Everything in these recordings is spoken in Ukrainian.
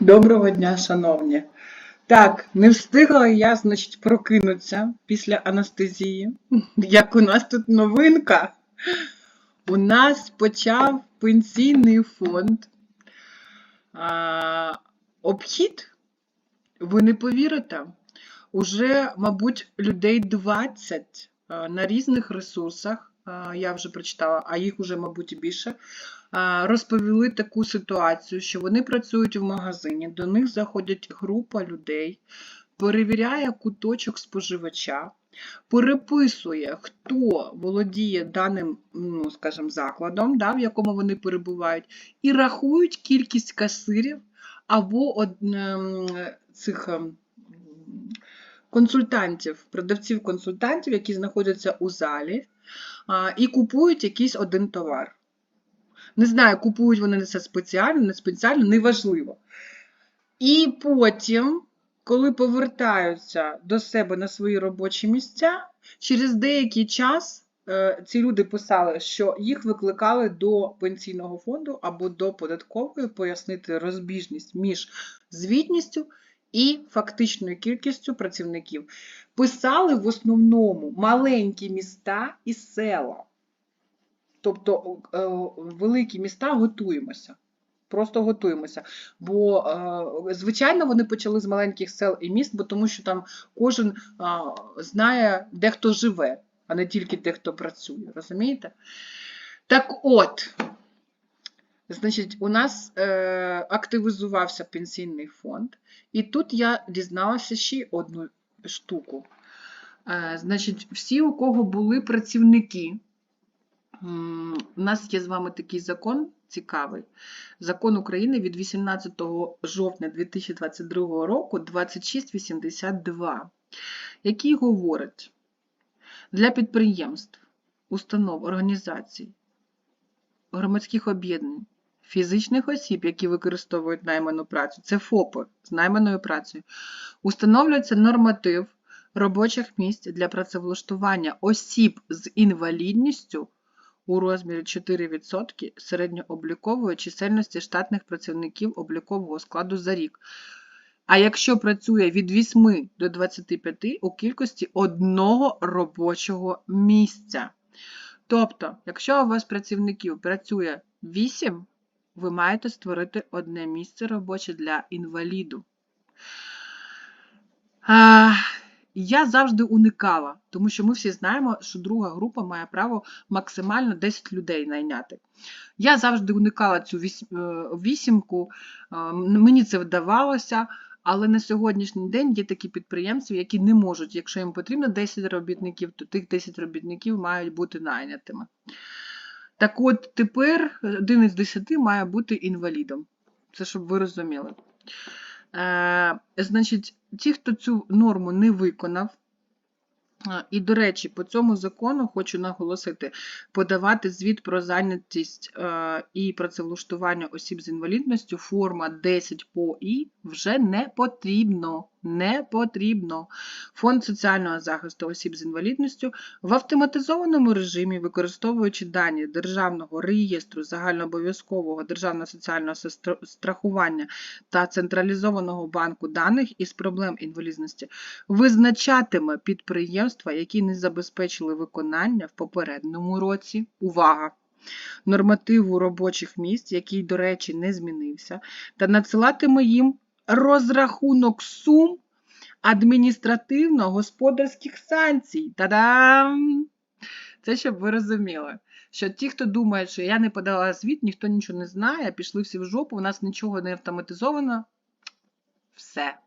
Доброго дня, шановні. Так, не встигла я, значить, прокинутися після анестезії. Як у нас тут новинка. У нас почав пенсійний фонд. А, обхід, ви не повірите, уже, мабуть, людей 20 а, на різних ресурсах. Я вже прочитала, а їх уже, мабуть, більше розповіли таку ситуацію, що вони працюють в магазині, до них заходять група людей, перевіряє куточок споживача, переписує, хто володіє даним, ну, скажімо, закладом, да, в якому вони перебувають, і рахують кількість касирів або ем, цих. ем, Консультантів, продавців-консультантів, які знаходяться у залі, і купують якийсь один товар. Не знаю, купують вони це спеціально, не спеціально, неважливо. І потім, коли повертаються до себе на свої робочі місця, через деякий час е, ці люди писали, що їх викликали до пенсійного фонду або до податкової пояснити розбіжність між звітністю і фактичною кількістю працівників. Писали в основному маленькі міста і села. Тобто е, великі міста готуємося. Просто готуємося. Бо, е, звичайно, вони почали з маленьких сел і міст, бо тому що там кожен знає, де хто живе, а не тільки де хто працює. Розумієте? Так от, значить, у нас е, активізувався пенсійний фонд, і тут я дізналася ще одну штуку. Значить, всі, у кого були працівники, У нас є з вами такий закон цікавий. Закон України від 18 жовтня 2022 року 2682, який говорить для підприємств, установ, організацій, громадських об'єднань, фізичних осіб, які використовують найману працю, це ФОПи з найманою працею, установлюється норматив робочих місць для працевлаштування осіб з інвалідністю у розмірі 4% середньооблікової чисельності штатних працівників облікового складу за рік. А якщо працює від 8 до 25 у кількості одного робочого місця. Тобто, якщо у вас працівників працює 8, ви маєте створити одне місце робоче для інваліду. А, я завжди уникала, тому що ми всі знаємо, що друга група має право максимально 10 людей найняти. Я завжди уникала цю е, вісімку, е, мені це вдавалося, але на сьогоднішній день є такі підприємці, які не можуть, якщо їм потрібно 10 робітників, то тих 10 робітників мають бути найнятими. Так от тепер один із 10 має бути інвалідом. Це щоб ви розуміли. Е, значить, ті, хто цю норму не виконав, і, до речі, по цьому закону хочу наголосити, подавати звіт про зайнятість е, і працевлаштування осіб з інвалідністю форма 10 по І вже не потрібно. Не потрібно. Фонд соціального захисту осіб з інвалідністю в автоматизованому режимі, використовуючи дані Державного реєстру загальнообов'язкового державного соціального страхування та централізованого банку даних із проблем інвалідності визначатиме підприємства, які не забезпечили виконання в попередньому році. Увага! Нормативу робочих місць, який, до речі, не змінився, та надсилатиме їм розрахунок сум адміністративно-господарських санкцій. Та-дам! Це щоб ви розуміли, що ті, хто думає, що я не подала звіт, ніхто нічого не знає, пішли всі в жопу, у нас нічого не автоматизовано. Все.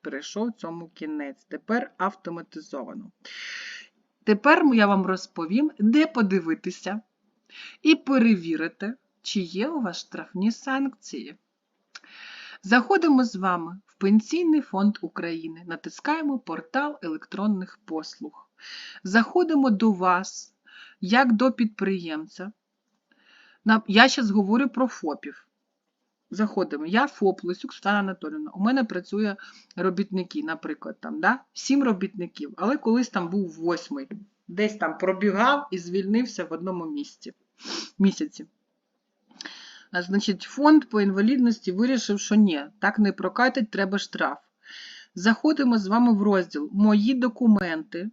Перейшов цьому кінець. Тепер автоматизовано. Тепер я вам розповім, де подивитися і перевірити, чи є у вас штрафні санкції. Заходимо з вами в Пенсійний фонд України, натискаємо портал електронних послуг. Заходимо до вас, як до підприємця. Я зараз говорю про ФОПів. Заходимо. Я ФОП Лисюк Світлана Анатолівна. У мене працює робітники, наприклад, там, да? сім робітників, але колись там був восьмий. Десь там пробігав і звільнився в одному місці, місяці. Значить, фонд по інвалідності вирішив, що ні, так не прокатить, треба штраф. Заходимо з вами в розділ Мої документи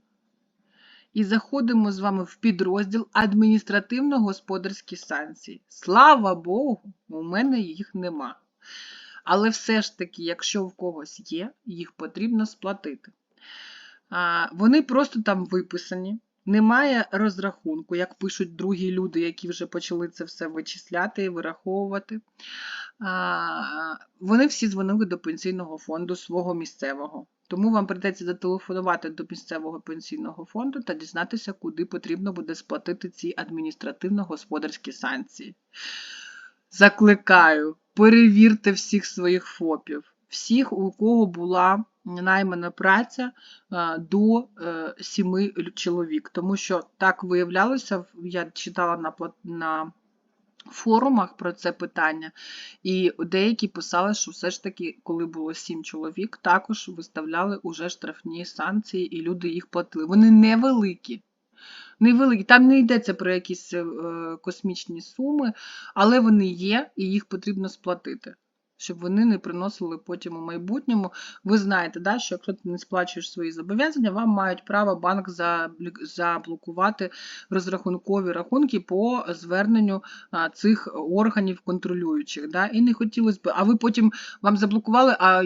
і заходимо з вами в підрозділ адміністративно-господарські санкції. Слава Богу, у мене їх нема. Але все ж таки, якщо в когось є, їх потрібно сплатити. Вони просто там виписані. Немає розрахунку, як пишуть другі люди, які вже почали це все вичисляти і вираховувати. Вони всі дзвонили до пенсійного фонду свого місцевого. Тому вам прийдеться зателефонувати до місцевого пенсійного фонду та дізнатися, куди потрібно буде сплатити ці адміністративно-господарські санкції. Закликаю, перевірте всіх своїх ФОПів, всіх, у кого була наймана праця е, до 7 чоловік. Тому що так виявлялося, я читала на, на форумах про це питання, і деякі писали, що все ж таки, коли було 7 чоловік, також виставляли уже штрафні санкції, і люди їх платили. Вони невеликі. Невеликі. Там не йдеться про якісь е, космічні суми, але вони є, і їх потрібно сплатити, щоб вони не приносили потім у майбутньому. Ви знаєте, да, що якщо ти не сплачуєш свої зобов'язання, вам мають право банк заблокувати розрахункові рахунки по зверненню цих органів контролюючих. Да? І не хотілося б, а ви потім вам заблокували, а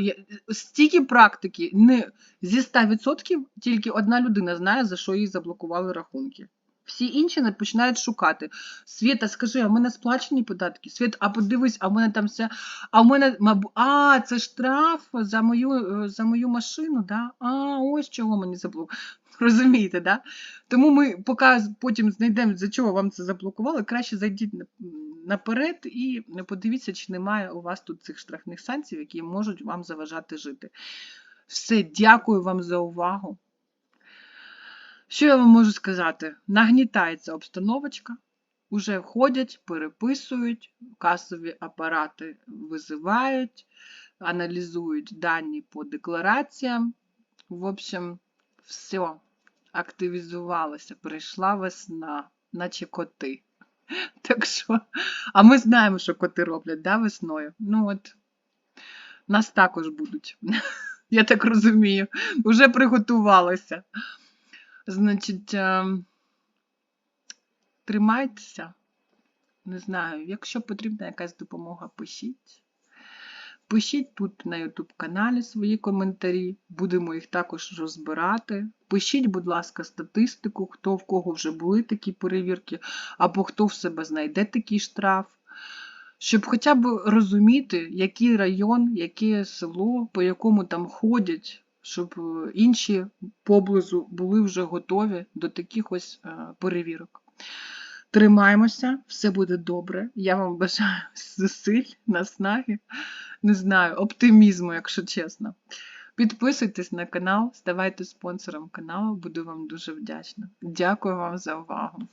стільки практики, не зі 100% тільки одна людина знає, за що їй заблокували рахунки. Всі інші починають шукати. Світа, скажи, а в мене сплачені податки? Світ, а подивись, а в мене там все. А в мене, а, це штраф за мою, е, за мою машину, да? А, ось чого мені заблокували. Розумієте, да? Тому ми поки потім знайдемо, за чого вам це заблокували, краще зайдіть наперед і подивіться, чи немає у вас тут цих штрафних санкцій, які можуть вам заважати жити. Все, дякую вам за увагу. Що я вам можу сказати? Нагнітається обстановочка, уже ходять, переписують, касові апарати визивають, аналізують дані по деклараціям. В общем, все, активізувалося, прийшла весна, наче коти. Так що, а ми знаємо, що коти роблять да, весною. Ну от, нас також будуть. Я так розумію, вже приготувалася. Значить, ем, тримайтеся. Не знаю, якщо потрібна якась допомога, пишіть. Пишіть тут на YouTube каналі свої коментарі, будемо їх також розбирати. Пишіть, будь ласка, статистику, хто в кого вже були такі перевірки, або хто в себе знайде такий штраф. Щоб хоча б розуміти, який район, яке село, по якому там ходять, щоб е, інші поблизу були вже готові до таких ось е, перевірок. Тримаємося, все буде добре. Я вам бажаю зусиль, наснаги, не знаю, оптимізму, якщо чесно. Підписуйтесь на канал, ставайте спонсором каналу, буду вам дуже вдячна. Дякую вам за увагу.